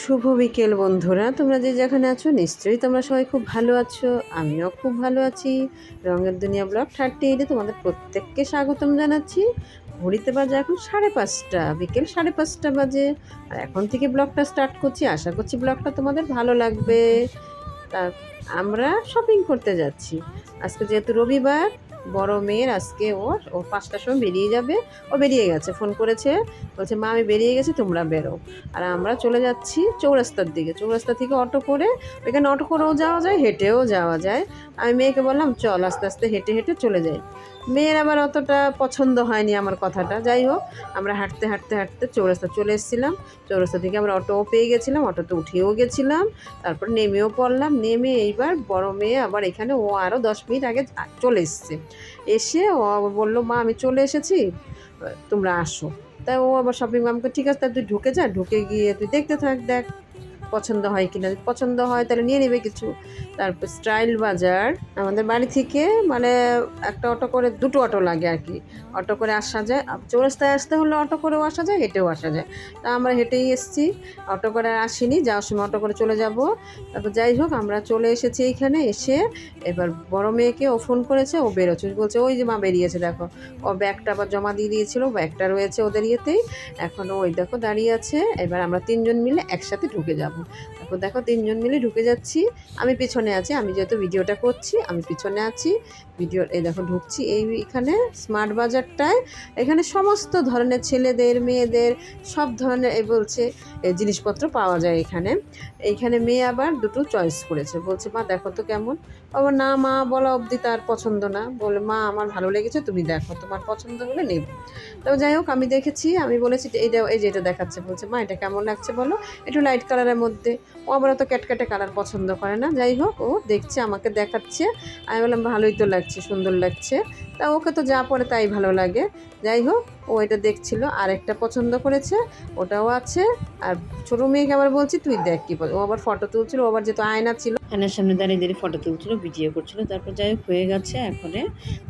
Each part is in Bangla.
শুভ বিকেল, বন্ধুরা। তোমরা যে যেখানে আছো, নিশ্চয়ই তোমরা সবাই খুব ভালো আছো। আমিও খুব ভালো আছি। রঙের দুনিয়া ব্লগ থার্টি এইটে তোমাদের প্রত্যেককে স্বাগতম জানাচ্ছি। ঘড়িতে বাজে এখন সাড়ে পাঁচটা, বিকেল সাড়ে পাঁচটা বাজে। আর এখন থেকে ব্লগটা স্টার্ট করছি। আশা করছি ব্লগটা তোমাদের ভালো লাগবে। তা আমরা শপিং করতে যাচ্ছি। আজকে যেহেতু রবিবার বড় মেয়ের আজকে ওর, ও পাঁচটার সময় বেরিয়ে যাবে। ও বেরিয়ে গেছে, ফোন করেছে, বলছে, মা, আমি বেরিয়ে গেছি, তোমরা বেরো। আর আমরা চলে যাচ্ছি চৌরাস্তার দিকে। চৌরাস্তা থেকে অটো করে এখানে অটো করেও যাওয়া যায়, হেঁটেও যাওয়া যায়। আমি মেয়েকে বললাম, চল, আস্তে আস্তে হেঁটে হেঁটে চলে যাই। মেয়ের আবার অতটা পছন্দ হয়নি আমার কথাটা। যাই হোক, আমরা হাঁটতে হাঁটতে হাঁটতে চৌরাস্তা চলে এসেছিলাম। চৌরাস্তা থেকে আমরা অটোও পেয়ে গেছিলাম, অটোতে উঠেও গেছিলাম, তারপর নেমেও পড়লাম। নেমে এইবার বড় মেয়ে আবার এখানে, ও আরও দশ মিনিট আগে চলে এসছে। এসে ও বলল, মা, আমি চলে এসেছি, তোমরা আসো। তাই ও আবার শপিং আমাকে ঠিক আছে তুই ঢুকে যা। ঢুকে গিয়ে তুই দেখতে থাক, দেখ। পছন্দ হয় কিনা, যদি পছন্দ হয় তাহলে নিয়ে নেবে কিছু। তারপর স্টাইল বাজার, আমাদের বাড়ি থেকে মানে একটা অটো করে, দুটো অটো লাগে আর কি। অটো করে আসা যায় চৌরাস্তায় আসতে হলে অটো করেও আসা যায়, হেঁটেও আসা যায়। তা আমরা হেঁটেই এসেছি, অটো করে আসিনি, যাওয়ার সময় অটো করে চলে যাব। তারপর যাই হোক, আমরা চলে এসেছি এইখানে, এসে এবার বড় মেয়েকে ও ফোন করেছে, ও বেরোচ্ছে। বলছে, ওই যে মা বেরিয়েছে, দেখো। ও ব্যাগটা আবার জমা দিয়ে দিয়েছিল, ব্যাগটা রয়েছে ওদের ইয়েতেই। এখন ওই দেখো দাঁড়িয়ে আছে, এবার আমরা তিনজন মিলে একসাথে ঢুকে যাব। তারপর দেখো তিনজন মিলে ঢুকে যাচ্ছি। আমি পিছনে আছি, আমি যেহেতু ভিডিওটা করছি, আমি পিছনে আছি। ভিডিও এই দেখো ঢুকছি এই এখানে স্মার্ট বাজারটায়। এখানে সমস্ত ধরনের ছেলেদের, মেয়েদের সব ধরনের এই বলছে এই জিনিসপত্র পাওয়া যায় এখানে। এইখানে মেয়ে আবার দুটো চয়েস করেছে। বলছে, মা, দেখো তো কেমন। আবার না মা, বলা অবধি তার পছন্দ না। বলে, মা, আমার ভালো লেগেছে, তুমি দেখো, তোমার পছন্দ হলে নেব। তবে যাই হোক, আমি দেখেছি, আমি বলেছি যে এইটা এই যে এটা দেখাচ্ছে। বলছে, মা, এটা কেমন লাগছে বলো? একটু লাইট কালারের মধ্যে ও আবার অত ক্যাটক্যাটে কালার পছন্দ করে না। যাই হোক, ও দেখছে, আমাকে দেখাচ্ছে। আমি বললাম, ভালোই তো লাগছে, সুন্দর লাগছে। তা ওকে তো যা পরে তাই ভালো লাগে। যাই হোক, ও এটা দেখছিল আর একটা পছন্দ করেছে, ওটাও আছে। আর ছোটো মেয়েকে আবার বলছি, তুই দেখ কী ও আবার ফটো তুলছিল, ও আবার যেহেতু আয়না ছিল। আয়নার সামনে দাঁড়িয়ে দাঁড়িয়ে ফটো তুলছিল ভিডিও করছিল। তারপর যাই হোক, হয়ে গেছে এখন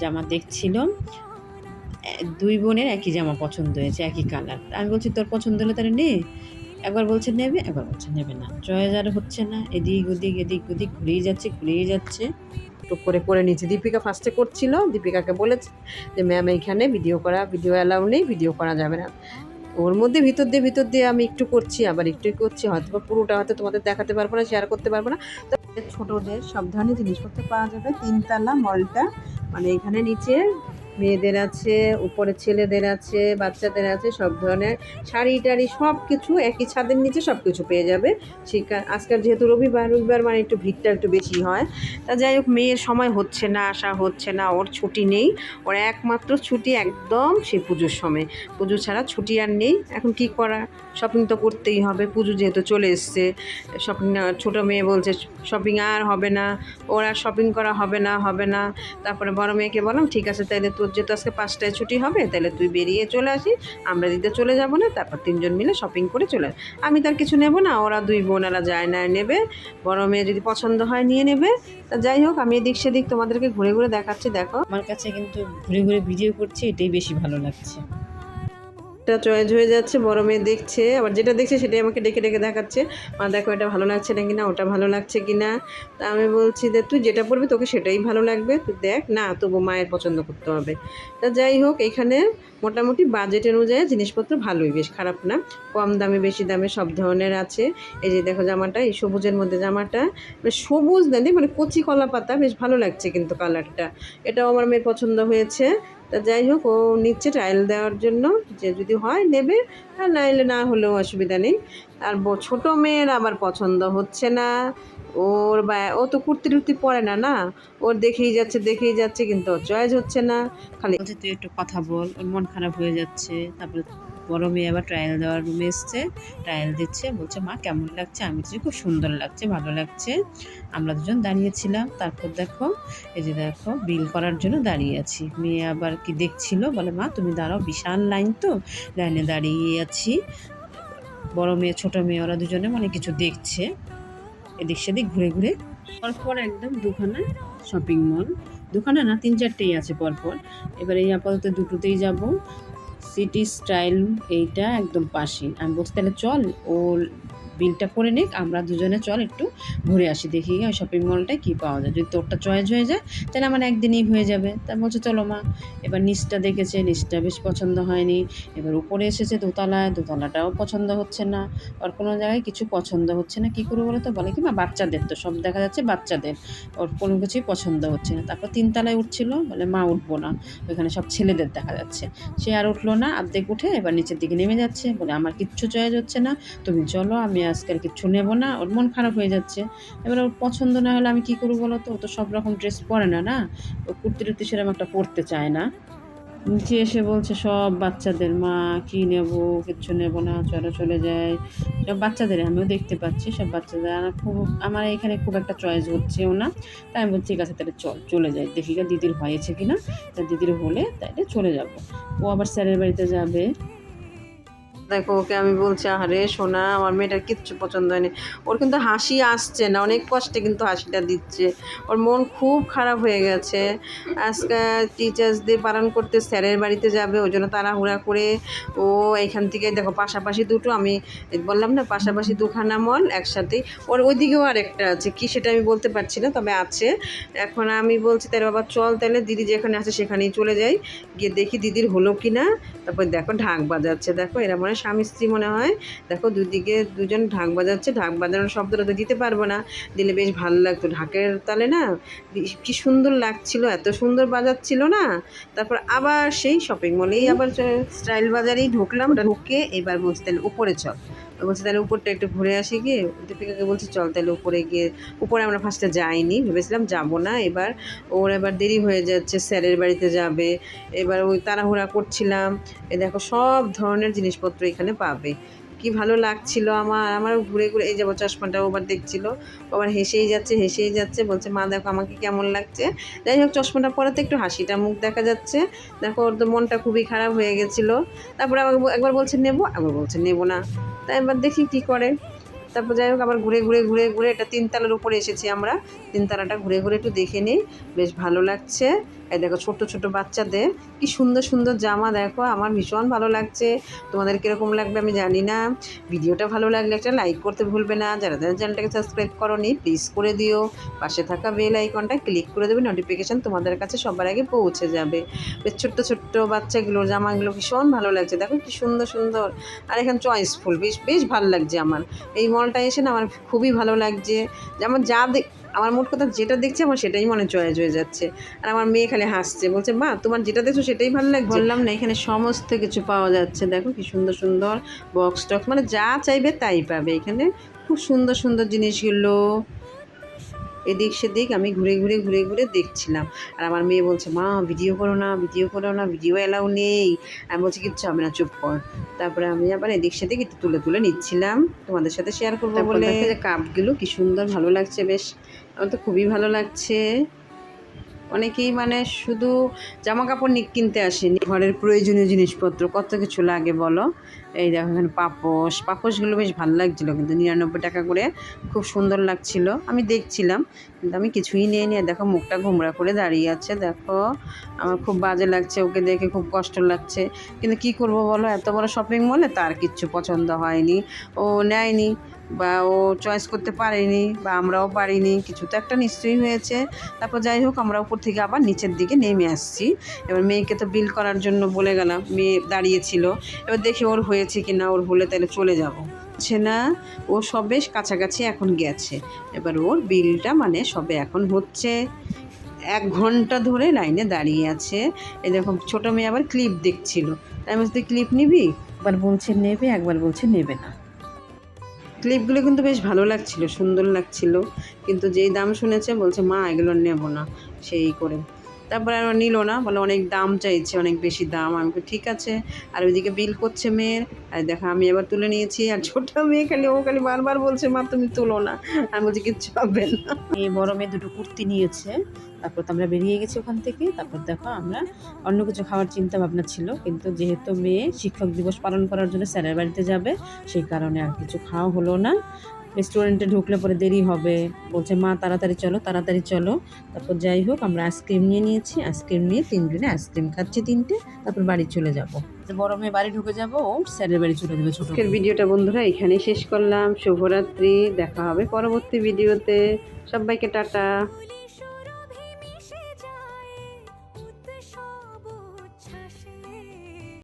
জামা দেখছিল। দুই বোনের একই জামা পছন্দ হয়েছে, একই কালার আমি বলছি, তোর পছন্দ হলে তাহলে নে। একবার বলছে নেবে, একবার বলছে নেবে না। চয়েস আর হচ্ছে না, এদিক ওদিক এদিক ওদিক, ঘুরেই যাচ্ছে ঘুরেই যাচ্ছে। টুক করে করে নিয়েছে। দীপিকা ফার্স্টে করছিল, দীপিকাকে বলেছে যে ম্যাম এইখানে ভিডিও করা ভিডিও অ্যালাউ নেই ভিডিও করা যাবে না। ওর মধ্যে ভিতর দিয়ে ভিতর দিয়ে আমি একটু করছি, আবার একটু করছি হয়তো বা পুরোটা হয়তো তোমাদের দেখাতে পারব না শেয়ার করতে পারব না। তো ছোটদের সব ধরনের জিনিসপত্র পাওয়া যাবে। তিনতলা মলটা মানে এখানে নিচে মেয়েদের আছে, উপরে ছেলেদের আছে, বাচ্চাদের আছে, সব ধরনের শাড়ি টাড়ি সব কিছু একই ছাদের নিচে সব কিছু পেয়ে যাবে। শিকার আজকাল যেহেতু রবিবার রবিবার মানে একটু ভিড়টা একটু বেশি হয়। তা যাই হোক, মেয়ের সময় হচ্ছে না আসা হচ্ছে না, ওর ছুটি নেই। ওর একমাত্র ছুটি একদম সেই পুজোর সময়। পুজো ছাড়া ছুটি আর নেই। এখন কি করা? শপিং তো করতেই হবে। পুজো যেহেতু চলে এসছে শপিং ছোটো মেয়ে বলছে শপিং আর হবে না। ওর আর শপিং করা হবে না হবে না। তারপরে বড় মেয়েকে বললাম, ঠিক আছে তাহলে তোর যেহেতু আজকে পাঁচটায় ছুটি হবে, তাহলে তুই বেরিয়ে চলে আসিস আমরা দিতে চলে যাব না, তারপর তিনজন মিলে শপিং করে চলে আমি তার কিছু নেব না, ওরা দুই বোন ওরা যায় না, নেবে। বড় মেয়ে যদি পছন্দ হয় নিয়ে নেবে। তা যাই হোক, আমি এদিক সেদিক তোমাদেরকে ঘুরে ঘুরে দেখাচ্ছি, দেখো। আমার কাছে কিন্তু ঘুরে ঘুরে ভিডিও করছি, এটাই বেশি ভালো লাগছে। এটা চয়েস হয়ে যাচ্ছে, বড় মেয়ে দেখছে, আবার যেটা দেখছে সেটাই আমাকে ডেকে ডেকে দেখাচ্ছে। মা, দেখো এটা ভালো লাগছে না কিনা, ওটা ভালো লাগছে কিনা? তা আমি বলছি যে, তুই যেটা পড়বি তোকে সেটাই ভালো লাগবে, তুই দেখ। না, তবু মায়ের পছন্দ করতে হবে। তা যাই হোক, এখানে মোটামুটি বাজেট অনুযায়ী জিনিসপত্র ভালোই, বেশ খারাপ না। কম দামে, বেশি দামে সব ধরনের আছে। এই যে দেখো জামাটা, এই সবুজের মধ্যে জামাটা মানে সবুজ দেন মানে কচি কলা পাতা বেশ ভালো লাগছে কিন্তু কালারটা এটাও আমার মেয়ের পছন্দ হয়েছে। তা যাই হোক, ও নিচ্ছে টাইল দেওয়ার জন্য। যে যদি হয় নেবে, আর নাইলে না হলেও অসুবিধা নেই। আর ছোটো মেয়ের আবার পছন্দ হচ্ছে না। ওর বা, ও তো কুর্তি টুর্তি পরে না না? ওর দেখেই যাচ্ছে দেখেই যাচ্ছে, কিন্তু ওর চয়েস হচ্ছে না। খালি তুই একটু কথা বল, ওর মন খারাপ হয়ে যাচ্ছে। তারপরে বড় মেয়ে আবার ট্রায়াল দেওয়ার রুমে এসছে ট্রায়াল দিচ্ছে, বলছে, মা, কেমন লাগছে? আমি বলছি খুব সুন্দর লাগছে, ভালো লাগছে। আমরা দুজন দাঁড়িয়েছিলাম তারপর দেখো, এই যে দেখো বিল করার জন্য দাঁড়িয়ে আছি। মেয়ে আবার কি দেখছিল? বলে, মা, তুমি দাঁড়াও, বিশাল লাইন তো লাইনে দাঁড়িয়ে আছি। বড় মেয়ে, ছোট মেয়ে, ওরা দুজনে মানে কিছু দেখছে, এদিক সেদিক ঘুরে ঘুরে। পরপর একদম দুখানা শপিং মল দোকানে না, তিন চারটেই আছে পরপর। এবার এই আপাতত দুটোতেই যাব। সিটি স্টাইল এইটা একদম পাশে আমি তাহলে চল ও বিলটা করে নিক, আমরা দুজনে চল একটু ঘুরে আসি, দেখি ওই শপিং মলটায় কী পাওয়া যায়। যদি তোরটা চয়েস হয়ে যায়, তাহলে আমার একদিনই হয়ে যাবে। তা বলছে, চলো মা। এবার নিচটা দেখেছে, নিচটা বেশ পছন্দ হয়নি। এবার উপরে এসেছে দোতলায়, দোতলাটাও পছন্দ হচ্ছে না। আর কোনো জায়গায় কিছু পছন্দ হচ্ছে না। কী করে বলো তো বলে কি, মা, বাচ্চাদের তো, সব দেখা যাচ্ছে বাচ্চাদের। ওর কোনো কিছুই পছন্দ হচ্ছে না। তারপর তিনতলায় উঠছিল, বলে, মা, উঠবো না। ওইখানে সব ছেলেদের দেখা যাচ্ছে। সে আর উঠল না। অর্ধেক উঠে এবার নিচের দিকে নেমে যাচ্ছে। বলে, আমার কিচ্ছু চয়েস হচ্ছে না। তুমি চলো, আমি আজকে আর কিচ্ছু নেব না। ওর মন খারাপ হয়ে যাচ্ছে। এবার ওর পছন্দ না হলে আমি কী করব বলো তো? ও তো সব রকম ড্রেস পরে না না? ও কুর্তি টুর্তি সেরকম একটা পরতে চায় না। নিচে এসে বলছে, সব বাচ্চাদের, মা, কি নেব? কিচ্ছু নেব না, চলো চলে যায় সব বাচ্চাদের, আমিও দেখতে পাচ্ছি, সব বাচ্চাদের। আর খুব, আমার এখানে খুব একটা চয়েস হচ্ছেও না। তাই আমি বলছি, ঠিক আছে, তাহলে চল, চলে যাই। দেখি দিদির হয়েছে কি না তা দিদির হলে তাইলে চলে যাব। ও আবার স্যারের বাড়িতে যাবে। দেখো ওকে আমি বলছি আরে সোনা, আমার মেয়েটার কিচ্ছু পছন্দ হয়নি। ওর কিন্তু হাসি আসছে না, অনেক কষ্টে কিন্তু হাসিটা দিচ্ছে। ওর মন খুব খারাপ হয়ে গেছে। আজকে টিচার্স ডে পালন করতে স্যারের বাড়িতে যাবে, ওই জন্য তাড়াহুড়া করে ও এখান থেকে দেখো পাশাপাশি দুটো, আমি বললাম না, পাশাপাশি দুখানা মল একসাথেই। ওর ওইদিকেও আরেকটা আছে, কি সেটা আমি বলতে পারছি না, তবে আছে। এখন আমি বলছি তাহলে বাবা চল তাহলে দিদি যেখানে আছে সেখানেই চলে যাই, গিয়ে দেখি দিদির হলো কি না তারপর দেখো ঢাক বাজাচ্ছে, দেখো এরা মনে স্বামী স্ত্রী মনে হয়। দেখো, দুদিকে দুজন ঢাক বাজাচ্ছে। ঢাক বাজানোর শব্দটা তো দিতে পারব না। দিলে বেশ ভালো লাগতো। ঢাকের তালে না কি সুন্দর লাগছিল, এত সুন্দর বাজাচ্ছিল না। তারপর আবার সেই শপিং মলেই আবার স্টাইল বাজারেই ঢুকলাম। ঢুকে এবার বসতেন উপরে চল। বলছি, তাহলে উপরটা একটু ঘুরে আসি গিয়ে। দীপিকাকে বলছে, চল তাহলে উপরে গিয়ে উপরে আমরা ফার্স্টে যাইনি, ভেবেছিলাম যাব না। এবার ওর এবার দেরি হয়ে যাচ্ছে, স্যারের বাড়িতে যাবে। এবার ওই তাড়াহুড়া করছিলাম। এ দেখো, সব ধরনের জিনিসপত্র এখানে পাবে। কি ভালো লাগছিল আমার। আমারও ঘুরে ঘুরে, এই যাব চশমাটা আবার দেখছিল। আবার হেসেই যাচ্ছে হেসেই যাচ্ছে। বলছে, মা, দেখো আমাকে কেমন লাগছে? যাই হোক, চশমাটা পরাতে একটু হাসিটা মুখ দেখা যাচ্ছে। দেখো, ওর তো মনটা খুবই খারাপ হয়ে গেছিল। তারপরে আবার একবার বলছে, নেব? একবার বলছে, নেব না। তাই এবার দেখি কি করে। তারপর যাই হোক, আবার ঘুরে ঘুরে ঘুরে ঘুরে এটা তিনতলার উপরে এসেছি আমরা। তিনতলাটা ঘুরে ঘুরে একটু দেখে নিই। বেশ ভালো লাগছে। এই দেখো ছোট ছোট বাচ্চাদের কি সুন্দর সুন্দর জামা দেখো, আমার ভীষণ ভালো লাগছে। তোমাদের কীরকম লাগবে আমি জানি না। ভিডিওটা ভালো লাগলে একটা লাইক করতে ভুলবে না। যারা যারা চ্যানেলটাকে সাবস্ক্রাইব করনি প্লিজ করে দিও। পাশে থাকা বেল আইকনটা ক্লিক করে দেবে নোটিফিকেশান তোমাদের কাছে সবার আগে পৌঁছে যাবে। বেশ ছোট্ট ছোট্ট বাচ্চাগুলো জামাগুলো ভীষণ ভালো লাগছে। দেখো কি সুন্দর সুন্দর। আর এখানে চয়েসফুল বেশ বেশ ভালো লাগছে আমার। এই মলটা এসে না আমার খুবই ভালো লাগছে। যেমন যা আমার মোট কথা যেটা দেখছি আমার সেটাই মনে চয়েজ হয়ে যাচ্ছে। আর আমার মেয়ে খালি হাসছে, বলছে, মা, তোমার যেটা দেখছ সেটাই ভালো লাগে বললাম না, এখানে সমস্ত কিছু পাওয়া যাচ্ছে। দেখো কি সুন্দর সুন্দর বক্স টক্স মানে যা চাইবে তাই পাবে। এখানে খুব সুন্দর সুন্দর জিনিসগুলো। এদিক সেদিক আমি ঘুরে ঘুরে ঘুরে ঘুরে দেখছিলাম। আর আমার মেয়ে বলছে মা ভিডিও করো না ভিডিও করো না ভিডিও অ্যালাউ নেই। আমি বলছি কিচ্ছু হবে না চুপ কর। তারপরে আমি আবার এদিক সেদিক একটু তুলে তুলে নিচ্ছিলাম। তোমাদের সাথে শেয়ার করব বলে। কাপগুলো কি সুন্দর ভালো লাগছে বেশ। আমার তো খুবই ভালো লাগছে। অনেকেই মানে শুধু জামা কাপড় নিক কিনতে আসেনি। ঘরের প্রয়োজনীয় জিনিসপত্র, কত কিছু লাগে বলো? এই দেখো এখানে পাপোশ। পাপোশগুলো বেশ ভালো লাগছিল, কিন্তু নিরানব্বই টাকা করে খুব সুন্দর লাগছিল। আমি দেখছিলাম, কিন্তু আমি কিছুই নিয়ে নিয়ে দেখো মুখটা ঘুমরা করে দাঁড়িয়ে আছে, দেখো। আমার খুব বাজে লাগছে, ওকে দেখে খুব কষ্ট লাগছে। কিন্তু কি করব বলো? এত বড় শপিং মলে তার কিচ্ছু পছন্দ হয়নি। ও নেয়নি। বা ও চয়েস করতে পারেনি বা আমরাও পারিনি কিছু তো একটা নিশ্চয়ই হয়েছে। তারপর যাই হোক আমরা উপর থেকে আবার নিচের দিকে নেমে আসছি। এবার মেয়েকে তো বিল করার জন্য বলে গেলাম মেয়ে দাঁড়িয়েছিল এবার দেখি ওর হয়েছে কি না ওর হলে তাহলে চলে যাব। হচ্ছে না ও সব বেশ কাছাকাছি এখন গেছে। এবার ওর বিলটা মানে সবে এখন হচ্ছে। এক ঘণ্টা ধরে লাইনে দাঁড়িয়ে আছে। এই দেখো ছোটো মেয়ে আবার ক্লিপ দেখছিল। তাই আমি বলছি, ক্লিপ নিবি? একবার বলছে নেবে। একবার বলছে নেবে না। ক্লিপগুলো কিন্তু বেশ ভালো লাগছিল, সুন্দর লাগছিল। কিন্তু যেই দাম শুনেছে বলছে, মা, এগুলো নেব না। সেই করে। তারপরে আর নিল না, বলে অনেক দাম চাইছে, অনেক বেশি দাম। আমি ঠিক আছে। আর ওইদিকে বিল করছে মেয়ের। আর দেখো, আমি এবার তুলে নিয়েছি, আর ছোট মেয়ে খালি, ও খালি বারবার বলছে, মা, তুমি তুলো না। আমি বলছি, কিচ্ছু হবে না। এই বড় মেয়ে দুটো কুর্তি নিয়েছে। তারপর তো আমরা বেরিয়ে গেছি ওখান থেকে। তারপর দেখো, আমরা অন্য কিছু খাওয়ার চিন্তা ভাবনা ছিল। কিন্তু যেহেতু মেয়ে শিক্ষক দিবস পালন করার জন্য স্যারের বাড়িতে যাবে, সেই কারণে আর কিছু খাওয়া হলো না। রেস্টুরেন্টে ঢুকলে পরে দেরি হবে। বলছে মা তাড়াতাড়ি চলো তাড়াতাড়ি চলো। তারপর যাই হোক আমরা আইসক্রিম নিয়ে নিয়েছি। আইসক্রিম নিয়ে তিনজনে আইসক্রিম খাচ্ছি তিনটে তারপর বাড়ি চলে যাব। বড় মেয়ে বাড়ি ঢুকে যাব ও স্যারের বাড়ি চলে যাবে ছোট ভিডিওটা বন্ধুরা এখানেই শেষ করলাম। শুভরাত্রি দেখা হবে পরবর্তী ভিডিওতে। সবাইকে টাটা।